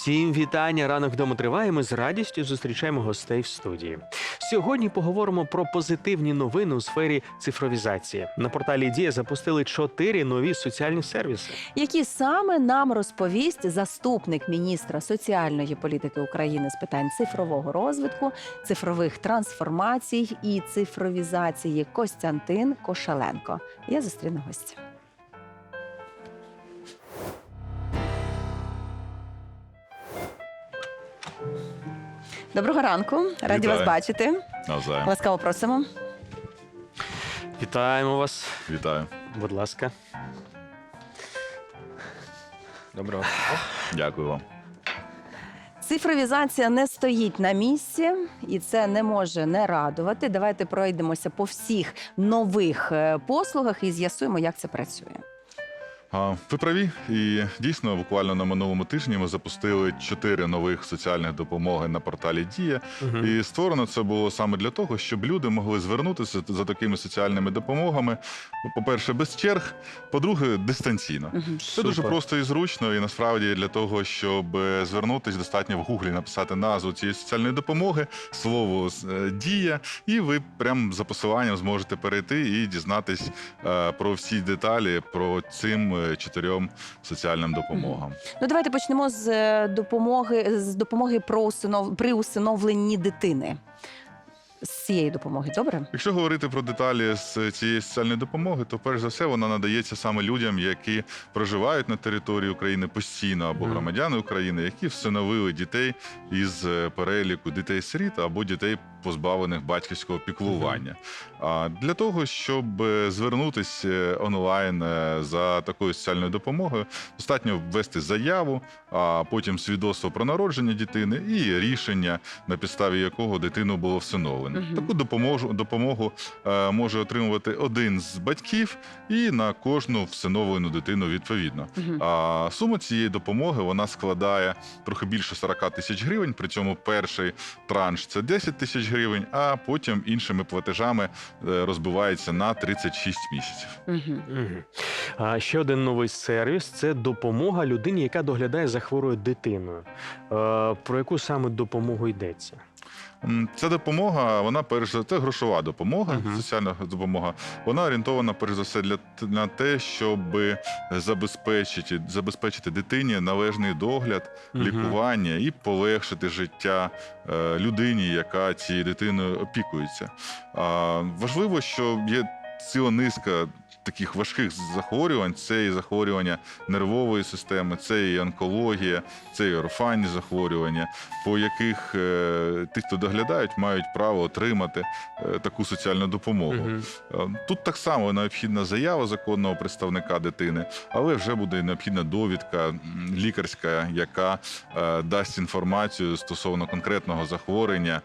Всім вітання. Ранок вдома триває. Ми з радістю зустрічаємо гостей в студії. Сьогодні поговоримо про позитивні новини у сфері цифровізації. На порталі Дія запустили чотири нові соціальні сервіси. які саме нам розповість заступник міністра соціальної політики України з питань цифрового розвитку, цифрових трансформацій і цифровізації Костянтин Кошаленко. Я зустріну гостя. Доброго ранку, раді Вітаю. вас бачити. Навзаєм. Ласкаво просимо. Вітаємо вас, Вітаю. будь ласка. Доброго. Дякую вам. Цифровізація не стоїть на місці, і це не може не радувати. Давайте пройдемося по всіх нових е, послугах і з'ясуємо, як це працює. Ви праві, і дійсно, буквально на минулому тижні ми запустили чотири нових соціальних допомоги на порталі Дія. Мгм. І створено це було саме для того, щоб люди могли звернутися за такими соціальними допомогами. По-перше, без черг, по-друге, дистанційно. Мгм. Це дуже просто і зручно, і насправді для того, щоб е, звернутися, достатньо в гуглі написати назву цієї соціальної допомоги, слово е, дія, і ви прямо за посиланням зможете перейти і дізнатись е, про всі деталі про цим чотирьом соціальним допомогам. Ну давайте почнемо з е, допомоги з допомоги про усинов... при усиновленні дитини. Цієї допомоги, добре? Якщо говорити про деталі з цієї соціальної допомоги, то перш за все вона надається саме людям, які проживають на території України постійно, або громадяни України, які всиновили дітей із е, переліку дітей-сиріт або дітей позбавлених батьківського піклування. А для того, щоб е, звернутися онлайн е, за такою соціальною допомогою, достатньо ввести заяву, а потім свідоцтво про народження дитини і рішення, на підставі якого дитину було всиновлено. Таку допоможу, допомогу е, може отримувати один з батьків і на кожну всиновлену дитину відповідно. Мгм. А сума цієї допомоги вона складає трохи більше 40 тисяч гривень. При цьому перший транш це 10 тисяч гривень, а потім іншими платежами е, розбивається на 36 місяців. Мгм. Мгм. А ще один новий сервіс це допомога людині, яка доглядає за хворою дитиною. Е, Про яку саме допомогу йдеться? Ця допомога, вона перш за це грошова допомога, Мгм. соціальна допомога. Вона орієнтована перш за все для на те, щоб забезпечити, забезпечити дитині належний догляд, Мгм. лікування і полегшити життя е, людині, яка цією дитиною опікується. А, Важливо, що є ціла низка. Таких важких захворювань це і захворювання нервової системи, це і онкологія, це і орфанні захворювання, по яких е, ті, хто доглядають, мають право отримати е, таку соціальну допомогу. Е, Тут так само необхідна заява законного представника дитини, але вже буде необхідна довідка лікарська, яка дасть інформацію стосовно конкретного захворювання,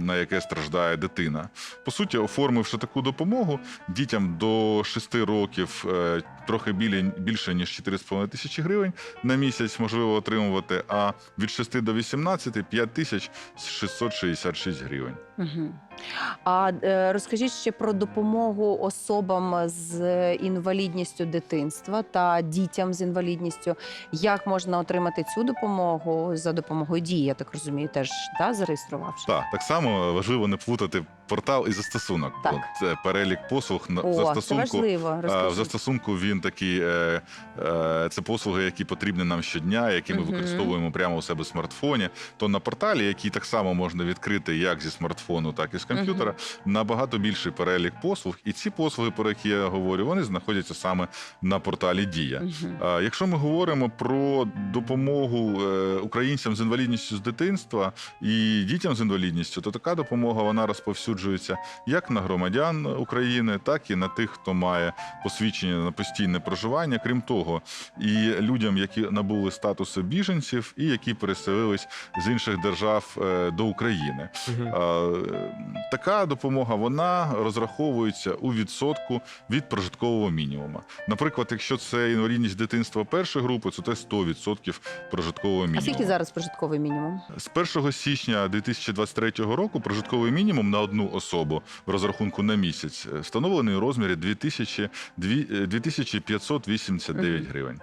на яке страждає дитина. По суті, оформивши таку допомогу, дітям до 6 років е, трохи білі- більше ніж 4,5 тисячі гривень на місяць можливо отримувати, а від 6 до 18 – 5 тисяч 666 гривень. Мгм. А е, розкажіть ще про допомогу особам з інвалідністю дитинства та дітям з інвалідністю. Як можна отримати цю допомогу за допомогою дії? Я так розумію, теж да, зареєструвавши. Так, так само важливо не плутати портал і застосунок. Так. Бо Це перелік послуг на О, це застосунку. важливо. А, В застосунку він такий, е, е, це послуги, які потрібні нам щодня, які ми Мгм. використовуємо прямо у себе в смартфоні. То на порталі, який так само можна відкрити як зі смартфону, так і з комп'ютера, набагато більший перелік послуг. І ці послуги, про які я говорю, вони знаходяться саме на порталі Дія. А, Якщо ми говоримо про допомогу е, українцям з інвалідністю з дитинства і дітям з інвалідністю, то така допомога вона розповсюджується як на громадян України, так і на тих, хто має посвідчення на постійне проживання. Крім того, і людям, які набули статусу біженців, і які переселились з інших держав е, до України. Така допомога вона розраховується у відсотку від прожиткового мінімуму. Наприклад, якщо це інвалідність дитинства першої групи, то це 100% прожиткового А скільки зараз прожитковий мінімум? З 1 січня 2023 року прожитковий мінімум на одну особу в розрахунку на місяць е, встановлений у розмірі 2000, дві- е, 2589 Мгм. гривень.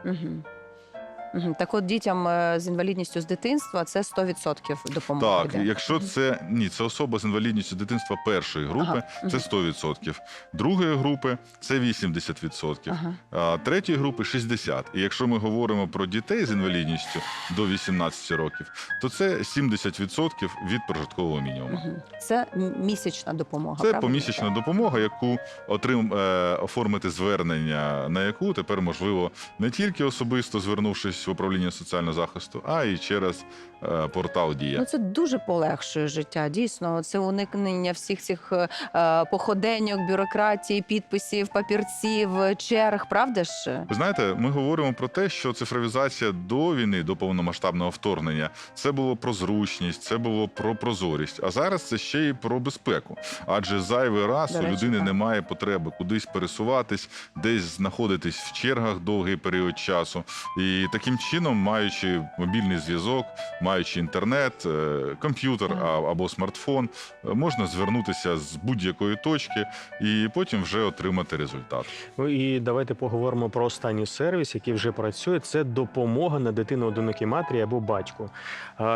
Мгм. Так от дітям е, з інвалідністю з дитинства це 100% допомога. Так, йде. якщо це ні, це особа з інвалідністю дитинства першої групи, Ага, це мгм. 100%. Другої групи це 80%. Ага. А третьої групи 60%. І якщо ми говоримо про дітей з інвалідністю до 18 років, то це 70% від прожиткового мінімуму. Мгм. Це м- місячна допомога. Це правильно? помісячна допомога, яку отрим е, оформити звернення, на яку тепер можливо не тільки особисто звернувшись в управління соціального захисту, а й через е, портал Дія. Ну, це дуже полегшує життя. Дійсно, це уникнення всіх цих е, е, походеньок, бюрократії, підписів, папірців, черг. Правда ж? Ви знаєте, ми говоримо про те, що цифровізація до війни, до повномасштабного вторгнення, це було про зручність, це було про прозорість. А зараз це ще й про безпеку. Адже зайвий раз До у речі, людини так. немає потреби кудись пересуватись, десь знаходитись в чергах довгий період часу. І таким чином, маючи мобільний зв'язок, маючи інтернет, е, комп'ютер або смартфон, е, можна звернутися з будь-якої точки і потім вже отримати результат. Ну і давайте поговоримо про останній сервіс, який вже працює. Це допомога на дитину одинокій матері або батьку.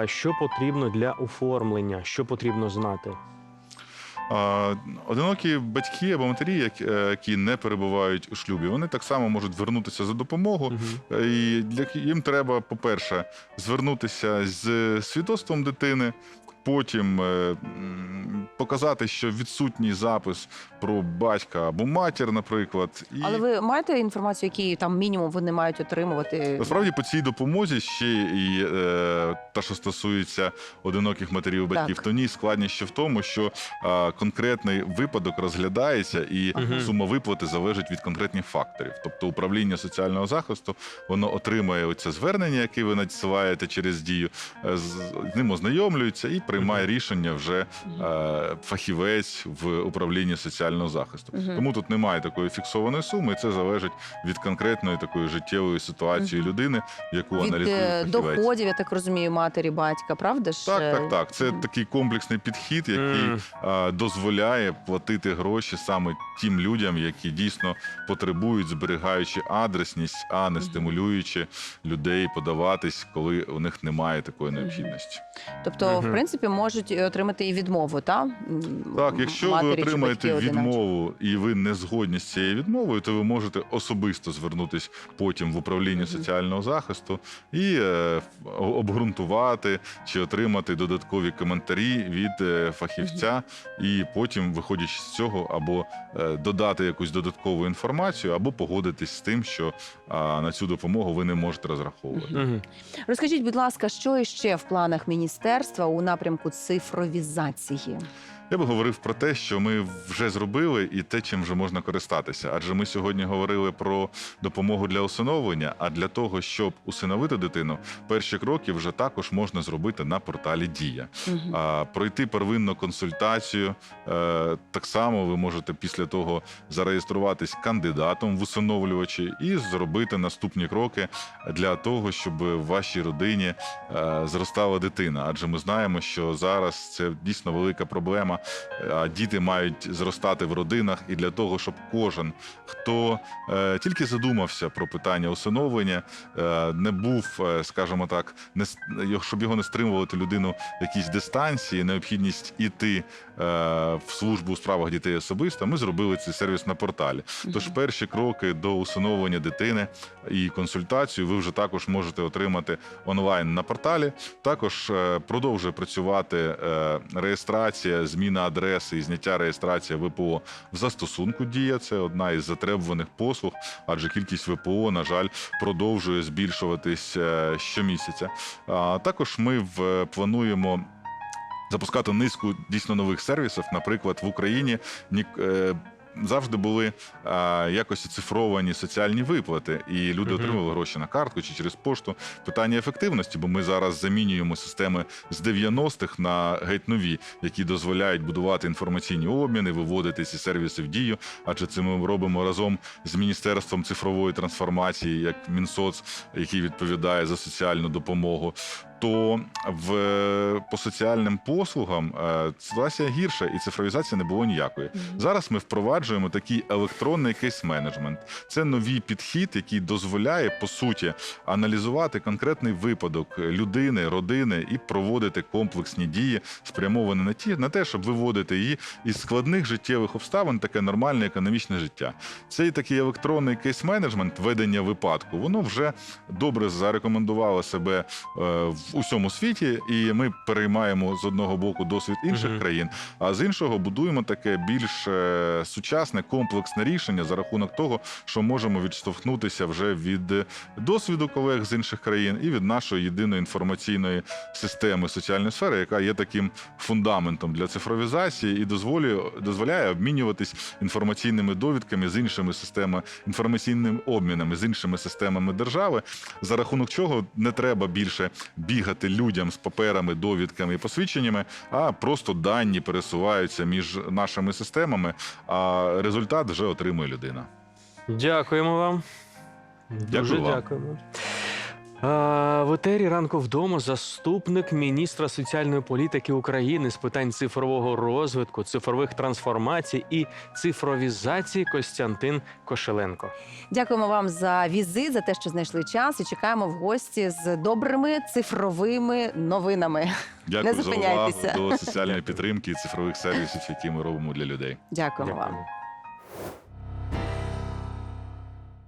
Що потрібно для оформлення? Що потрібно знати? Одинокі батьки або матері, е, які не перебувають у шлюбі, вони так само можуть звернутися за допомогу. Е, І для їм треба, по-перше, звернутися з свідоцтвом дитини. Потім е, показати, що відсутній запис про батька або матір, наприклад, і Але ви маєте інформацію, який там мінімум вони мають отримувати? Насправді по цій допомозі ще і е, та, що стосується одиноких матерів батьків, Так. то ній складність ще в тому, що е, конкретний випадок розглядається, і Мгм. сума виплати залежить від конкретних факторів. Тобто управління соціального захисту воно отримує оце звернення, яке ви надсилаєте через дію, е, з з ним ознайомлюється і приймає рішення вже е, фахівець в управлінні соціального захисту. Тому тут немає такої фіксованої суми, і це залежить від конкретної такої життєвої ситуації людини, яку Від аналізує е, фахівець. доходів, я так розумію, матері, батька, правда ж? Так, Е, так, так. Це такий комплексний підхід, який Мгм. а, дозволяє платити гроші саме тим людям, які дійсно потребують, зберігаючи адресність, а не стимулюючи людей подаватись, коли у них немає такої необхідності. Тобто, в Мгм. принципі, можуть отримати і відмову, та? Так, якщо ви матері чи отримаєте батьки відмову і ви не згодні з цією відмовою, то ви можете особисто звернутися потім в управління соціального захисту і е, обґрунтувати чи отримати додаткові коментарі від е, фахівця, і потім, виходячи з цього, або е, додати якусь додаткову інформацію, або погодитись з тим, що на цю допомогу ви не можете розраховувати. Розкажіть, будь ласка, що іще в планах міністерства у напрямку цифровізації? Я би говорив про те, що ми вже зробили, і те, чим вже можна користатися. Адже ми сьогодні говорили про допомогу для усиновлення. А для того, щоб усиновити дитину, перші кроки вже також можна зробити на порталі Дія. А, пройти первинну консультацію. Е, так само ви можете після того зареєструватись кандидатом в усиновлювачі і зробити наступні кроки для того, щоб в вашій родині е, зростала дитина. Адже ми знаємо, що зараз це дійсно велика проблема. А діти мають зростати в родинах, і для того, щоб кожен, хто е, тільки задумався про питання усиновлення, е, не був, е, скажімо так, не щоб його не стримувати людину в якійсь дистанції, необхідність іти в службу у справах дітей особисто. Ми зробили цей сервіс на порталі. Тож перші кроки до усиновлення дитини і консультацію ви вже також можете отримати онлайн на порталі. Також продовжує працювати реєстрація, зміна адреси і зняття реєстрації ВПО в застосунку Дія. Це одна із затребуваних послуг, адже кількість ВПО, на жаль, продовжує збільшуватись е, щомісяця. А також ми в плануємо. Запускати низку дійсно нових сервісів. Наприклад, в Україні ні, е, завжди були а, якось оцифровані соціальні виплати, і люди Мгм. отримували гроші на картку чи через пошту. Питання ефективності, бо ми зараз замінюємо системи з 90-х на геть нові, які дозволяють будувати інформаційні обміни, виводити ці сервіси в дію. Адже це ми робимо разом з міністерством цифрової трансформації, як Мінсоц, який відповідає за соціальну допомогу. То в по соціальним послугам е, ситуація гірша, і цифровізації не було ніякої. Зараз ми впроваджуємо такий електронний кейс-менеджмент. Це новий підхід, який дозволяє по суті аналізувати конкретний випадок людини, родини і проводити комплексні дії, спрямовані на ті на те, щоб виводити її із складних життєвих обставин, таке нормальне економічне життя. Цей такий електронний кейс-менеджмент ведення випадку, воно вже добре зарекомендувало себе е, в усьому світі, і ми переймаємо з одного боку досвід інших країн, а з іншого будуємо таке більш е, сучасне комплексне рішення за рахунок того, що можемо відштовхнутися вже від досвіду колег з інших країн і від нашої єдиної інформаційної системи соціальної сфери, яка є таким фундаментом для цифровізації і дозволює дозволяє обмінюватись інформаційними довідками з іншими системами, інформаційним обмінами з іншими системами держави, за рахунок чого не треба більше бігати людям з паперами, довідками і посвідченнями, а просто дані пересуваються між нашими системами, а результат вже отримує людина. Дякуємо вам. Дуже Дякую вам. дякуємо. В етері ранку вдома заступник міністра соціальної політики України з питань цифрового розвитку, цифрових трансформацій і цифровізації Костянтин Кошеленко. Дякуємо вам за візит, за те, що знайшли час, і чекаємо в гості з добрими цифровими новинами. Дякую Не за увагу зупиняйтеся. до соціальної підтримки і цифрових сервісів, які ми робимо для людей. Дякуємо вам. Дякуємо.